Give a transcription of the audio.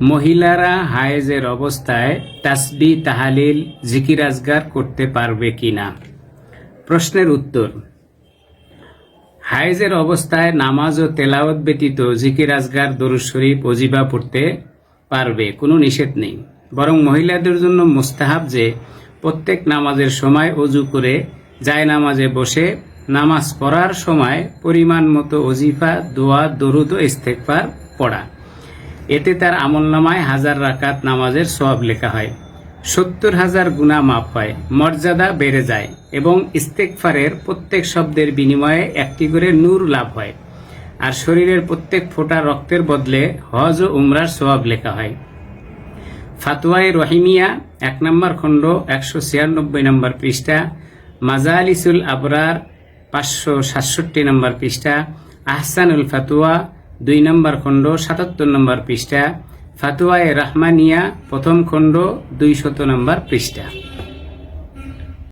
মহিলারা হায়েজের অবস্থায় তাসবি, তাহালিল, জিকির আজগার করতে পারবে কিনা? প্রশ্নের উত্তর, হায়েজের অবস্থায় নামাজ ও তেলাওয়াত ব্যতীত জিকির আজগার দরুদ শরীফ অজিবা পড়তে পারবে কোনো নিষেধ নেই। বরং মহিলাদের জন্য মুস্তাহাব যে প্রত্যেক নামাজের সময় অজু করে যায় নামাজে বসে নামাজ পড়ার সময় পরিমাণ মতো অজিফা, দোয়া, দরুদ ও ইস্তেকবার পড়া। এতে তার আমলনামায় হাজার রাকাত নামাজের সওয়াব লেখা হয়। সত্তর হাজার গুণা মাপ হয়, মর্যাদা বেড়ে যায় এবং ইস্তেকফারের প্রত্যেক শব্দের বিনিময়ে একটি করে নূর লাভ হয়। আর শরীরের প্রত্যেক ফোঁটা রক্তের বদলে হজ ও উমরার সওয়াব লেখা হয়। ফাতোয়ায়ে রহিমিয়া এক নম্বর খণ্ড, একশো ছিয়ানব্বই নম্বর পৃষ্ঠা। মাজালিসুল আবরার, পাঁচশো সাতষট্টি নম্বর পৃষ্ঠা। আহসানুল ফাতুয়া দুই নম্বর খণ্ড সাতাত্তর নম্বর পৃষ্ঠা ফাতুয়ায় রাহমানিয়া প্রথম খণ্ড দুইশত নম্বর পৃষ্ঠা।